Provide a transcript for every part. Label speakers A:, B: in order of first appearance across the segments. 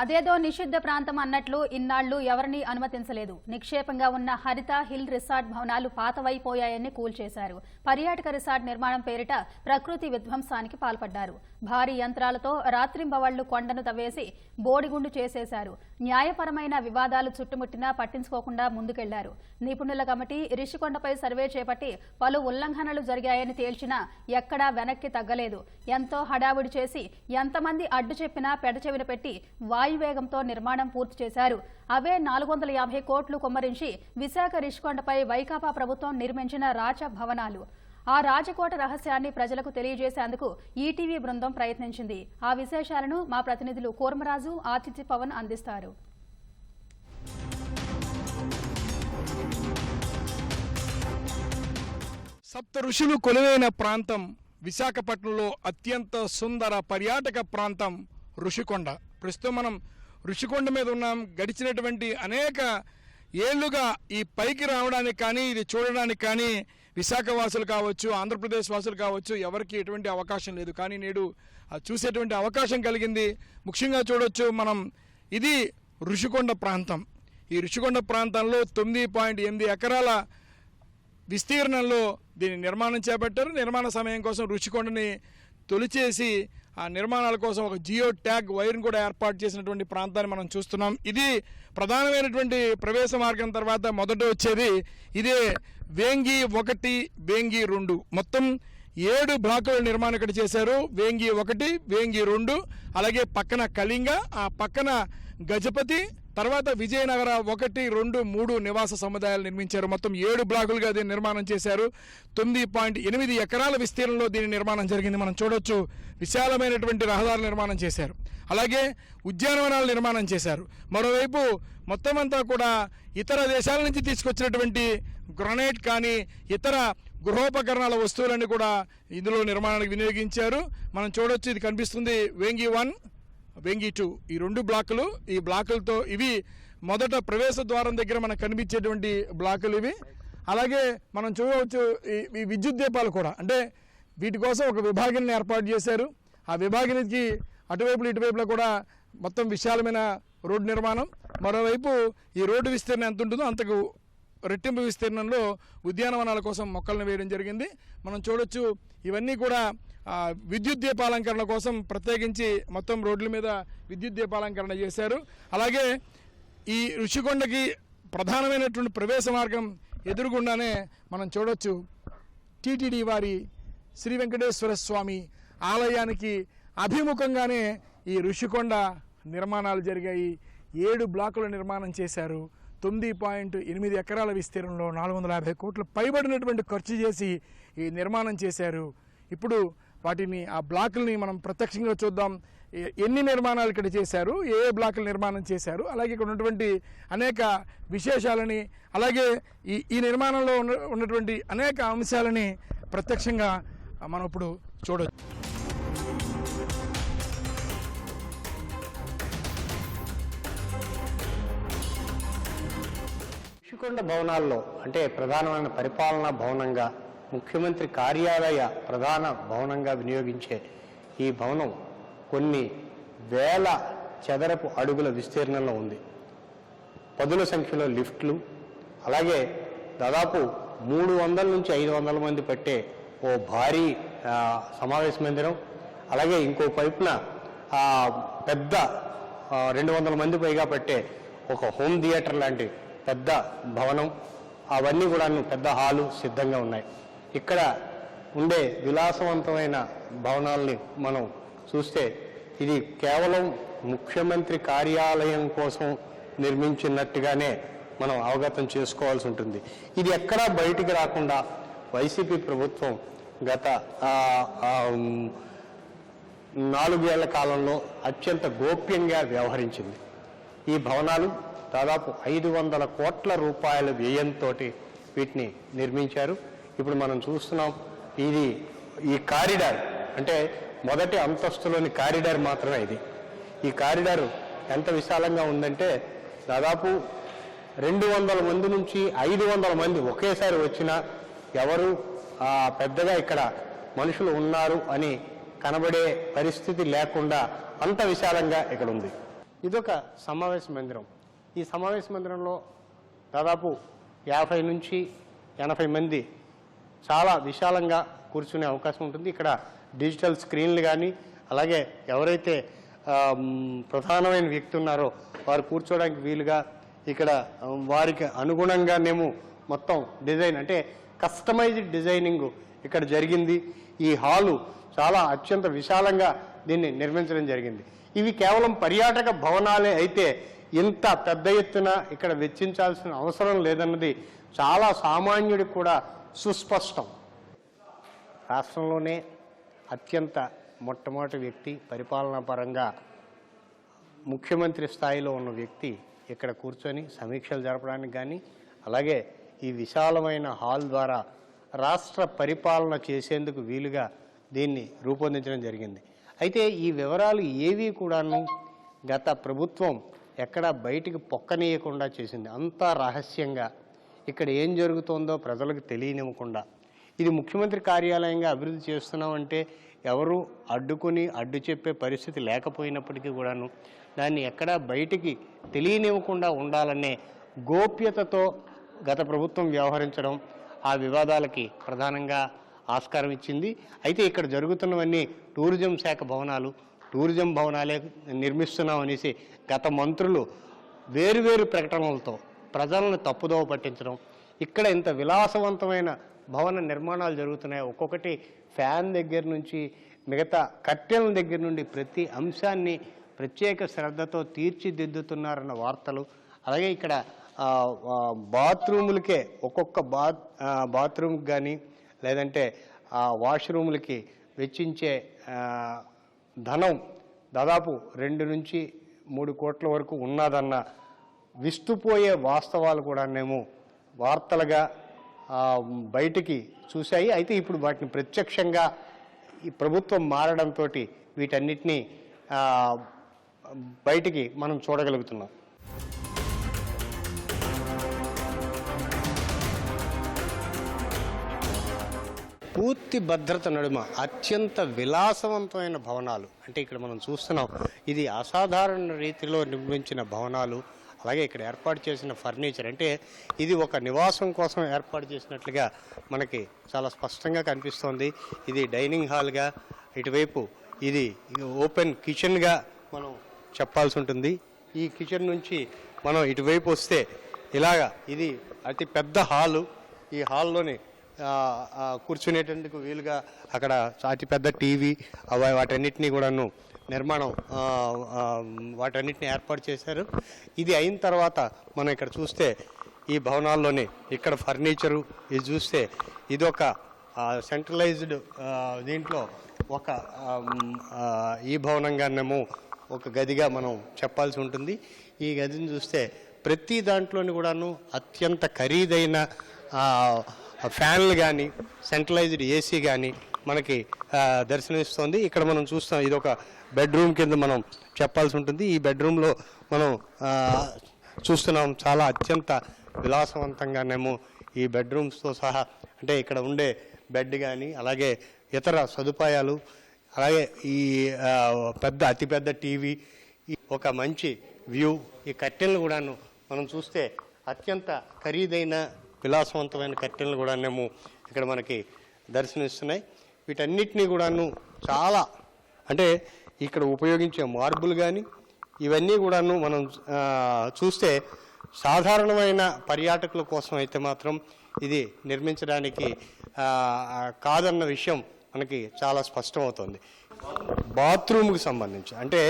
A: అదేదో నిషిద్ధ ప్రాంతం అన్నట్లు ఇన్నాళ్ళు ఎవరినీ అనుమతించలేదు. నిక్షేపంగా ఉన్న హరిత హిల్ రిసార్ట్ భవనాలు పాతవైపోయాయని కూల్చేశారు. పర్యాటక రిసార్ట్ నిర్మాణం పేరిట ప్రకృతి విధ్వంసానికి పాల్పడ్డారు. భారీ యంత్రాలతో రాత్రింబవళ్ళు కొండను తవ్వేసి బోడిగుండు చేసేశారు. న్యాయపరమైన వివాదాలు చుట్టుముట్టినా పట్టించుకోకుండా ముందుకెళ్ళారు. నిపుణుల కమిటీ రిషికొండపై సర్వే చేపట్టి పలు ఉల్లంఘనలు జరిగాయని తేల్చినా ఎక్కడా వెనక్కి తగ్గలేదు. ఎంతో హడావుడి చేసి ఎంతమంది అడ్డు చెప్పినా పెడచెవిన పెట్టి వాయువేగంతో నిర్మాణం పూర్తి చేశారు. అవే నాలుగు వందల యాభై కోట్లు కుమ్మరించి విశాఖ రిషికొండపై వైకాపా ప్రభుత్వం నిర్మించిన రాచ భవనాలు ఆ రాజకోట రహస్యాన్ని ప్రజలకు తెలియజేసేందుకు ఈటీవీ బృందం ప్రయత్నించింది. ఆ విశేషాలను మా ప్రతినిధులు కూర్మరాజు ఆతిథ్య పవన్ అందిస్తారు.
B: సప్త ఋషులు కొలువైన ప్రాంతం విశాఖపట్నంలో అత్యంత సుందర పర్యాటక ప్రాంతం ఋషికొండ. ప్రస్తుతం మనం ఋషికొండ మీద ఉన్నాం. గడిచినటువంటి అనేక ఏళ్ళుగా ఈ పైకి రావడానికి కానీ ఇది చూడడానికి కానీ విశాఖ వాసులు కావచ్చు ఆంధ్రప్రదేశ్ వాసులు కావచ్చు ఎవరికి ఎటువంటి అవకాశం లేదు. కానీ నేడు అది చూసేటువంటి అవకాశం కలిగింది. ముఖ్యంగా చూడొచ్చు మనం ఇది ఋషికొండ ప్రాంతం. ఈ ఋషికొండ ప్రాంతంలో తొమ్మిది పాయింట్ ఎనిమిది ఎకరాల విస్తీర్ణంలో దీని నిర్మాణం చేపట్టారు. నిర్మాణ సమయం కోసం రుచికొండని తొలిచేసి ఆ నిర్మాణాల కోసం ఒక జియో ట్యాగ్ వైర్ను కూడా ఏర్పాటు చేసినటువంటి ప్రాంతాన్ని మనం చూస్తున్నాం. ఇది ప్రధానమైనటువంటి ప్రవేశ మార్గం తర్వాత మొదట వచ్చేది ఇదే వేంగి ఒకటి వేంగి రెండు. మొత్తం ఏడు బ్లాకుల నిర్మాణం ఇక్కడ చేశారు. వేంగి ఒకటి వేంగి రెండు. అలాగే పక్కన కళింగ ఆ పక్కన గజపతి తర్వాత విజయనగర ఒకటి రెండు మూడు నివాస సముదాయాలు నిర్మించారు. మొత్తం ఏడు బ్లాకులుగా దీన్ని నిర్మాణం చేశారు. తొమ్మిది పాయింట్ ఎనిమిది ఎకరాల విస్తీర్ణంలో దీని నిర్మాణం జరిగింది. మనం చూడొచ్చు. విశాలమైనటువంటి రహదారుల నిర్మాణం చేశారు. అలాగే ఉద్యానవనాల నిర్మాణం చేశారు. మరోవైపు మొత్తం అంతా కూడా ఇతర దేశాల నుంచి తీసుకొచ్చినటువంటి గ్రనైట్ కానీ ఇతర గృహోపకరణాల వస్తువులన్నీ కూడా ఇందులో నిర్మాణానికి వినియోగించారు. మనం చూడొచ్చు. ఇది కనిపిస్తుంది. వేంగి వన్ వెంగి టూ ఈ రెండు బ్లాకులు ఈ బ్లాకులతో ఇవి మొదట ప్రవేశ ద్వారం దగ్గర మనకు కనిపించేటువంటి బ్లాకులు ఇవి. అలాగే మనం చూడవచ్చు ఈ- ఈ విద్యుత్ దీపాలు కూడా. అంటే వీటి కోసం ఒక విభాగాన్ని ఏర్పాటు చేశారు. ఆ విభాగానికి అటువైపులు ఇటువైపులా కూడా మొత్తం విశాలమైన రోడ్డు నిర్మాణం. మరోవైపు ఈ రోడ్డు విస్తీర్ణం ఎంత ఉంటుందో అంతకు రెట్టింపు విస్తీర్ణంలో ఉద్యానవనాల కోసం మొక్కలను వేయడం జరిగింది. మనం చూడొచ్చు ఇవన్నీ కూడా విద్యుత్ దీపాలంకరణ కోసం ప్రత్యేకించి మొత్తం రోడ్ల మీద విద్యుత్ దీపాలంకరణ చేశారు. అలాగే ఈ ఋషికొండకి ప్రధానమైనటువంటి ప్రవేశ మార్గం ఎదురుగుండానే మనం చూడొచ్చు టీటీడీ వారి శ్రీ వెంకటేశ్వర స్వామి ఆలయానికి అభిముఖంగానే ఈ ఋషికొండ నిర్మాణాలు జరిగాయి. ఏడు బ్లాకుల నిర్మాణం చేశారు. తొమ్మిది పాయింట్ ఎనిమిది ఎకరాల విస్తీర్ణంలో నాలుగు వందల యాభై కోట్లు పైబడినటువంటి ఖర్చు చేసి ఈ నిర్మాణం చేశారు. ఇప్పుడు వాటిని ఆ బ్లాకుల్ని మనం ప్రత్యక్షంగా చూద్దాం. ఎన్ని నిర్మాణాలు ఇక్కడ చేశారు ఏ ఏ బ్లాకులు నిర్మాణం చేశారు అలాగే ఇక్కడ ఉన్నటువంటి అనేక విశేషాలని అలాగే ఈ ఈ నిర్మాణంలో ఉన్న ఉన్నటువంటి అనేక అంశాలని ప్రత్యక్షంగా మనం ఇప్పుడు చూడవచ్చు
C: ఋషికొండ భవనాల్లో అంటే ప్రధానమైన పరిపాలనా భవనంగా ముఖ్యమంత్రి కార్యాలయ ప్రధాన భవనంగా వినియోగించే ఈ భవనం కొన్ని వేల చదరపు అడుగుల విస్తీర్ణంలో ఉంది. పదుల సంఖ్యలో లిఫ్ట్లు అలాగే దాదాపు మూడు వందల నుంచి ఐదు వందల మంది పట్టే ఓ భారీ సమావేశ మందిరం అలాగే ఇంకో వైపున పెద్ద రెండు వందల మంది పైగా పట్టే ఒక హోమ్ థియేటర్ లాంటి పెద్ద భవనం. అవన్నీ కూడా పెద్ద హాలు సిద్ధంగా ఉన్నాయి. ఇక్కడ ఉండే విలాసవంతమైన భవనాల్ని మనం చూస్తే ఇది కేవలం ముఖ్యమంత్రి కార్యాలయం కోసం నిర్మించినట్టుగానే మనం అవగతం చేసుకోవాల్సి ఉంటుంది. ఇది ఎక్కడా బయటికి రాకుండా వైసీపీ ప్రభుత్వం గత నాలుగేళ్ళ కాలంలో అత్యంత గోప్యంగా వ్యవహరించింది. ఈ భవనాలు దాదాపు ఐదు వందల కోట్ల రూపాయల వ్యయంతో వీటిని నిర్మించారు. ఇప్పుడు మనం చూస్తున్నాం ఇది ఈ కారిడార్. అంటే మొదటి అంతస్తులోని కారిడార్ మాత్రమే ఇది. ఈ కారిడార్ ఎంత విశాలంగా ఉందంటే దాదాపు రెండు వందల మంది నుంచి ఐదు వందల మంది ఒకేసారి వచ్చినా ఎవరు ఆ, పెద్దగా ఇక్కడ మనుషులు ఉన్నారు అని కనబడే పరిస్థితి లేకుండా అంత విశాలంగా ఇక్కడ ఉంది. ఇదొక సమావేశ మందిరం. ఈ సమావేశ మందిరంలో దాదాపు యాభై నుంచి ఎనభై మంది చాలా విశాలంగా కూర్చునే అవకాశం ఉంటుంది. ఇక్కడ డిజిటల్ స్క్రీన్లు కానీ అలాగే ఎవరైతే ప్రధానమైన వ్యక్తి ఉన్నారో వారు కూర్చోడానికి వీలుగా ఇక్కడ వారికి వారికి అనుగుణంగానేమో మొత్తం డిజైన్ అంటే కస్టమైజ్డ్ డిజైనింగ్ ఇక్కడ జరిగింది. ఈ హాలు చాలా అత్యంత విశాలంగా దీన్ని నిర్మించడం జరిగింది. ఇవి కేవలం పర్యాటక భవనాలే అయితే ఇంత పెద్ద ఎత్తున ఇక్కడ వెచ్చించాల్సిన అవసరం లేదన్నది చాలా సామాన్యుడికి కూడా సుస్పష్టం. రాష్ట్రంలోనే అత్యంత మొట్టమొదటి వ్యక్తి పరిపాలనా పరంగా ముఖ్యమంత్రి స్థాయిలో ఉన్న వ్యక్తి ఇక్కడ కూర్చొని సమీక్షలు జరపడానికి కానీ అలాగే ఈ విశాలమైన హాల్ ద్వారా రాష్ట్ర పరిపాలన చేసేందుకు వీలుగా దీన్ని రూపొందించడం జరిగింది. అయితే ఈ వివరాలు ఏవి కూడాను గత ప్రభుత్వం ఎక్కడా బయటికి పొక్కనీయకుండా చేసింది. అంతా రహస్యంగా ఇక్కడ ఏం జరుగుతోందో ప్రజలకు తెలియనివ్వకుండా. ఇది ముఖ్యమంత్రి కార్యాలయంగా అభివృద్ధి చేస్తున్నామంటే ఎవరు అడ్డుకుని అడ్డు చెప్పే పరిస్థితి లేకపోయినప్పటికీ కూడాను దాన్ని ఎక్కడా బయటికి తెలియనివ్వకుండా ఉండాలనే గోప్యతతో గత ప్రభుత్వం వ్యవహరించడం ఆ వివాదాలకి ప్రధానంగా ఆస్కారం ఇచ్చింది. అయితే ఇక్కడ జరుగుతున్నవన్నీ టూరిజం శాఖ భవనాలు టూరిజం భవనాలే నిర్మిస్తున్నాం అనేసి గత మంత్రులు వేరువేరు ప్రకటనలతో ప్రజలను తప్పుదోవ పట్టించడం. ఇక్కడ ఇంత విలాసవంతమైన భవన నిర్మాణాలు జరుగుతున్నాయి. ఒక్కొక్కటి ఫ్యాన్ దగ్గర నుంచి మిగతా కట్టెల దగ్గర నుండి ప్రతి అంశాన్ని ప్రత్యేక శ్రద్ధతో తీర్చిదిద్దుతున్నారన్న వార్తలు. అలాగే ఇక్కడ బాత్రూములకే ఒక్కొక్క బాత్ బాత్రూమ్కి కానీ లేదంటే ఆ వాష్రూములకి వెచ్చించే ధనం దాదాపు రెండు నుంచి మూడు కోట్ల వరకు ఉన్నదన్న విస్తుపోయే వాస్తవాలు కూడానేమో వార్తలుగా బయటికి చూశాయి. అయితే ఇప్పుడు వాటిని ప్రత్యక్షంగా ఈ ప్రభుత్వం మారడంతో వీటన్నిటినీ బయటికి మనం చూడగలుగుతున్నాం. పూర్తి భద్రత నడుమ అత్యంత విలాసవంతమైన భవనాలు. అంటే ఇక్కడ మనం చూస్తున్నాం ఇది అసాధారణ రీతిలో నిర్మించిన భవనాలు. అలాగే ఇక్కడ ఏర్పాటు చేసిన ఫర్నిచర్ అంటే ఇది ఒక నివాసం కోసం ఏర్పాటు చేసినట్లుగా మనకి చాలా స్పష్టంగా కనిపిస్తోంది. ఇది డైనింగ్ హాల్గా ఇటువైపు ఇది ఓపెన్ కిచెన్గా మనం చెప్పాల్సి ఉంటుంది. ఈ కిచెన్ నుంచి మనం ఇటువైపు వస్తే ఇలాగా ఇది అతి పెద్ద హాలు. ఈ హాల్లోని కూర్చునేటందుకు వీలుగా అక్కడ అతి పెద్ద టీవీ అవి వాటన్నిటినీ కూడాను నిర్మాణం వాటన్నిటిని ఏర్పాటు చేశారు. ఇది అయిన తర్వాత మనం ఇక్కడ చూస్తే ఈ భవనాల్లోనే ఇక్కడ ఫర్నిచరు ఇది చూస్తే ఇదొక సెంట్రలైజ్డ్ దీంట్లో ఒక ఈ భవనంగానేమో ఒక గదిగా మనం చెప్పాల్సి ఉంటుంది. ఈ గదిని చూస్తే ప్రతి దాంట్లోని కూడాను అత్యంత ఖరీదైన ఫ్యాన్లు కానీ సెంట్రలైజ్డ్ ఏసీ కానీ మనకి దర్శనమిస్తుంది దర్శనమిస్తోంది. ఇక్కడ మనం చూస్తాం ఇది ఒక బెడ్రూమ్ కింద మనం చెప్పాల్సి ఉంటుంది. ఈ బెడ్రూమ్లో మనం చూస్తున్నాం చాలా అత్యంత విలాసవంతంగానేమో ఈ బెడ్రూమ్స్తో సహా అంటే ఇక్కడ ఉండే బెడ్ కానీ అలాగే ఇతర సదుపాయాలు అలాగే ఈ పెద్ద అతిపెద్ద టీవీ ఒక మంచి వ్యూ ఈ కట్టెలను కూడాను మనం చూస్తే అత్యంత ఖరీదైన విలాసవంతమైన కట్టెలను కూడానేమో ఇక్కడ మనకి దర్శనమిస్తున్నాయి. వీటన్నిటినీ కూడాను చాలా అంటే ఇక్కడ ఉపయోగించే మార్బుల్ కానీ ఇవన్నీ కూడాను మనం చూస్తే సాధారణమైన పర్యాటకుల కోసం అయితే మాత్రం ఇది నిర్మించడానికి కాదన్న విషయం మనకి చాలా స్పష్టమవుతుంది. బాత్రూమ్కి సంబంధించి అంటే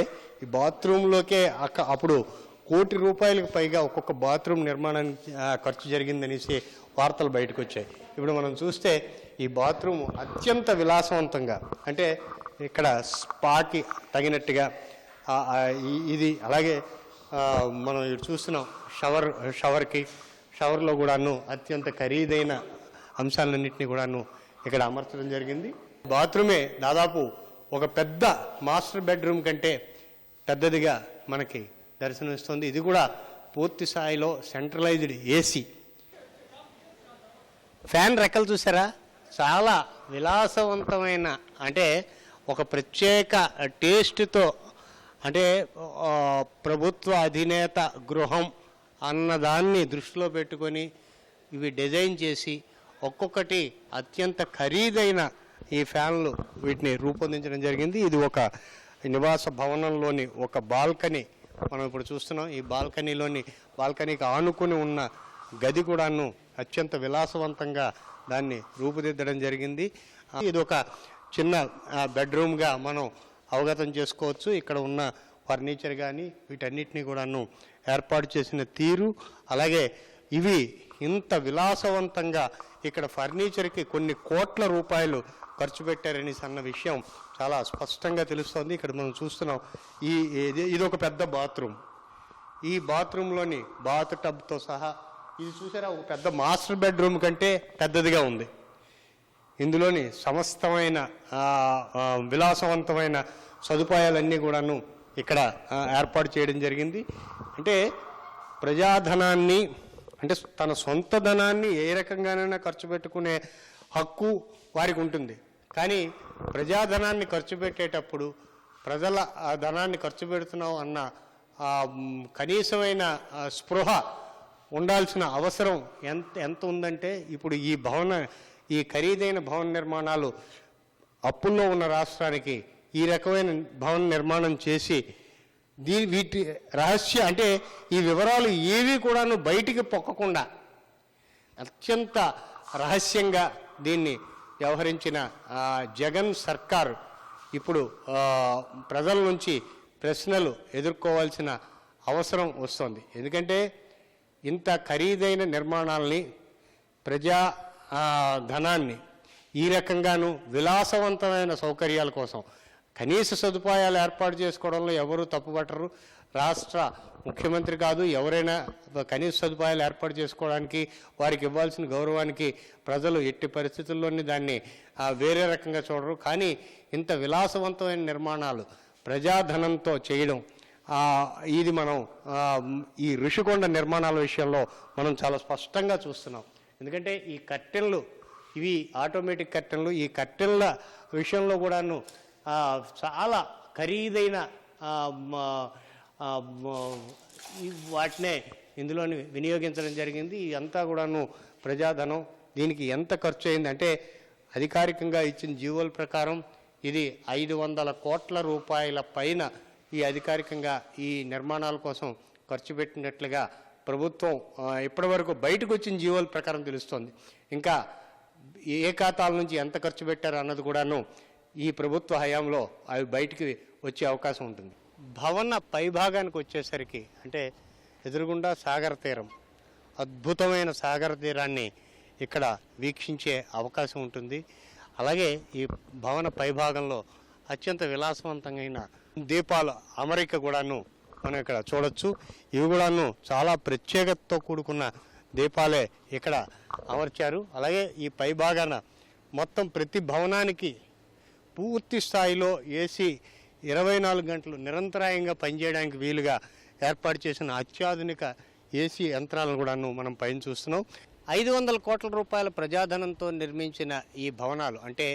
C: ఈ బాత్రూంలోకే అక్క అప్పుడు కోటి రూపాయలకు పైగా ఒక్కొక్క బాత్రూమ్ నిర్మాణానికి ఖర్చు జరిగిందనేసి వార్తలు బయటకు వచ్చాయి ఇప్పుడు మనం చూస్తే ఈ బాత్రూమ్ అత్యంత విలాసవంతంగా అంటే ఇక్కడ స్పాకి తగినట్టుగా ఇది అలాగే మనం చూస్తున్నాం షవర్ షవర్కి షవర్లో కూడాను అత్యంత ఖరీదైన అంశాలన్నింటినీ కూడాను ఇక్కడ అమర్చడం జరిగింది. బాత్రూమే దాదాపు ఒక పెద్ద మాస్టర్ బెడ్రూమ్ కంటే పెద్దదిగా మనకి దర్శనమిస్తుంది. ఇది కూడా పూర్తి స్థాయిలో సెంట్రలైజ్డ్ ఏసీ. ఫ్యాన్ రెక్కలు చూసారా? చాలా విలాసవంతమైన అంటే ఒక ప్రత్యేక టేస్ట్తో అంటే ప్రభుత్వ అధినేత గృహం అన్నదాన్ని దృష్టిలో పెట్టుకొని ఇవి డిజైన్ చేసి ఒక్కొక్కటి అత్యంత ఖరీదైన ఈ ఫ్యాన్లు వీటిని రూపొందించడం జరిగింది. ఇది ఒక నివాస భవనంలోని ఒక బాల్కనీ. మనం ఇప్పుడు చూస్తున్నాం ఈ బాల్కనీలోని బాల్కనీకి ఆనుకుని ఉన్న గది కూడాను అత్యంత విలాసవంతంగా దాన్ని రూపుదిద్దడం జరిగింది. ఇది ఒక చిన్న ఆ, బెడ్రూమ్గా మనం అవగతం చేసుకోవచ్చు. ఇక్కడ ఉన్న ఫర్నిచర్ కానీ వీటన్నిటిని కూడాను ఏర్పాటు చేసిన తీరు. అలాగే ఇవి ఇంత విలాసవంతంగా ఇక్కడ ఫర్నిచర్కి కొన్ని కోట్ల రూపాయలు ఖర్చు పెట్టారని అన్న విషయం చాలా స్పష్టంగా తెలుస్తోంది. ఇక్కడ మనం చూస్తున్నాం ఈ ఇది ఒక పెద్ద బాత్రూమ్. ఈ బాత్రూంలోని బాత్ టబ్తో సహా ఇది చూసారా? ఒక పెద్ద మాస్టర్ బెడ్రూమ్ కంటే పెద్దదిగా ఉంది. ఇందులోని సమస్తమైన విలాసవంతమైన సదుపాయాలన్నీ కూడాను ఇక్కడ ఏర్పాటు చేయడం జరిగింది. అంటే ప్రజాధనాన్ని అంటే తన సొంత ధనాన్ని ఏ రకంగానైనా ఖర్చు పెట్టుకునే హక్కు వారికి ఉంటుంది. కానీ ప్రజాధనాన్ని ఖర్చు పెట్టేటప్పుడు ప్రజల ఆ ధనాన్ని ఖర్చు పెడుతున్నాం అన్న కనీసమైన స్పృహ ఉండాల్సిన అవసరం ఎంత ఎంత ఉందంటే ఇప్పుడు ఈ భవన ఈ ఖరీదైన భవన నిర్మాణాలు అప్పుల్లో ఉన్న రాష్ట్రానికి ఈ రకమైన భవన నిర్మాణం చేసి దీని వీటి రహస్య అంటే ఈ వివరాలు ఏవి కూడాను బయటికి పొక్కకుండా అత్యంత రహస్యంగా దీన్ని వ్యవహరించిన జగన్ సర్కారు ఇప్పుడు ప్రజల నుంచి ప్రశ్నలు ఎదుర్కోవాల్సిన అవసరం వస్తుంది. ఎందుకంటే ఇంత ఖరీదైన నిర్మాణాలని ప్రజా ధనాన్ని ఈ రకంగాను విలాసవంతమైన సౌకర్యాల కోసం కనీస సదుపాయాలు ఏర్పాటు చేసుకోవడంలో ఎవరు తప్పుపట్టరు. రాష్ట్ర ముఖ్యమంత్రి కాదు ఎవరైనా కనీస సదుపాయాలు ఏర్పాటు చేసుకోవడానికి వారికి ఇవ్వాల్సిన గౌరవానికి ప్రజలు ఎట్టి పరిస్థితుల్లోని దాన్ని వేరే రకంగా చూడరు. కానీ ఇంత విలాసవంతమైన నిర్మాణాలు ప్రజాధనంతో చేయడం ఇది మనం ఈ ఋషికొండ నిర్మాణాల విషయంలో మనం చాలా స్పష్టంగా చూస్తున్నాం. ఎందుకంటే ఈ కట్టెన్లు ఇవి ఆటోమేటిక్ కట్టెన్లు ఈ కట్టెన్ల విషయంలో కూడాను చాలా ఖరీదైన వాటినే ఇందులోని వినియోగించడం జరిగింది. ఇదంతా కూడాను ప్రజాధనం. దీనికి ఎంత ఖర్చు అయిందంటే అధికారికంగా ఇచ్చిన జీవోల ప్రకారం ఇది ఐదు వందల కోట్ల రూపాయల పైన ఈ అధికారికంగా ఈ నిర్మాణాల కోసం ఖర్చు పెట్టినట్లుగా ప్రభుత్వం ఇప్పటివరకు బయటకు వచ్చిన జీవోల ప్రకారం తెలుస్తోంది. ఇంకా ఏ ఖాతాల నుంచి ఎంత ఖర్చు పెట్టారు అన్నది కూడాను ఈ ప్రభుత్వ హయాంలో అవి బయటికి వచ్చే అవకాశం ఉంటుంది. భవన పైభాగానికి వచ్చేసరికి అంటే ఎదురుగుండా సాగర తీరం అద్భుతమైన సాగర తీరాన్ని ఇక్కడ వీక్షించే అవకాశం ఉంటుంది. అలాగే ఈ భవన పైభాగంలో అత్యంత విలాసవంతమైన దీపాల అమరిక కూడాను మనం ఇక్కడ చూడొచ్చు. ఇవి కూడాను చాలా ప్రత్యేకతతో కూడుకున్న దీపాలే ఇక్కడ అమర్చారు. అలాగే ఈ పై భాగాన మొత్తం ప్రతి భవనానికి పూర్తి స్థాయిలో ఏసీ ఇరవై నాలుగు గంటలు నిరంతరాయంగా పనిచేయడానికి వీలుగా ఏర్పాటు చేసిన అత్యాధునిక ఏసీ యంత్రాలను కూడాను మనం పైన చూస్తున్నాం. ఐదు వందల కోట్ల రూపాయల ప్రజాధనంతో నిర్మించిన ఈ భవనాలు అంటే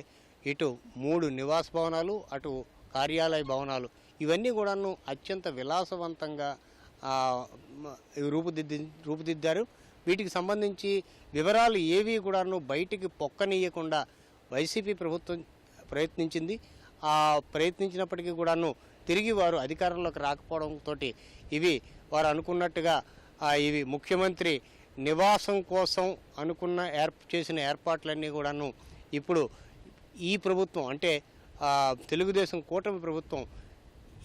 C: ఇటు మూడు నివాస భవనాలు అటు కార్యాలయ భవనాలు ఇవన్నీ కూడాను అత్యంత విలాసవంతంగా రూపుదిద్ది రూపుదిద్దారు. వీటికి సంబంధించి వివరాలు ఏవి కూడాను బయటికి పొక్కనీయకుండా వైసీపీ ప్రభుత్వం ప్రయత్నించింది. ఆ ప్రయత్నించినప్పటికీ కూడాను తిరిగి వారు అధికారంలోకి రాకపోవడంతో ఇవి వారు అనుకున్నట్టుగా ఇవి ముఖ్యమంత్రి నివాసం కోసం అనుకున్న ఏర్ప చేసిన ఏర్పాట్లన్నీ కూడాను ఇప్పుడు ఈ ప్రభుత్వం అంటే తెలుగుదేశం కూటమి ప్రభుత్వం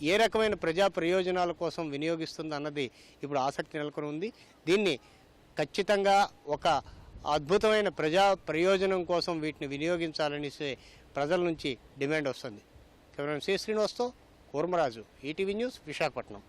C: ఏ రకమైన ప్రజా ప్రయోజనాల కోసం వినియోగిస్తుంది అన్నది ఇప్పుడు ఆసక్తి నెలకొని ఉంది. దీన్ని ఖచ్చితంగా ఒక అద్భుతమైన ప్రజా ప్రయోజనం కోసం వీటిని వినియోగించాలని ప్రజల నుంచి డిమాండ్ వస్తుంది. కెమెరా శ్రీ శ్రీనివాస్తో కూర్మరాజు ఈటీవీ న్యూస్ విశాఖపట్నం.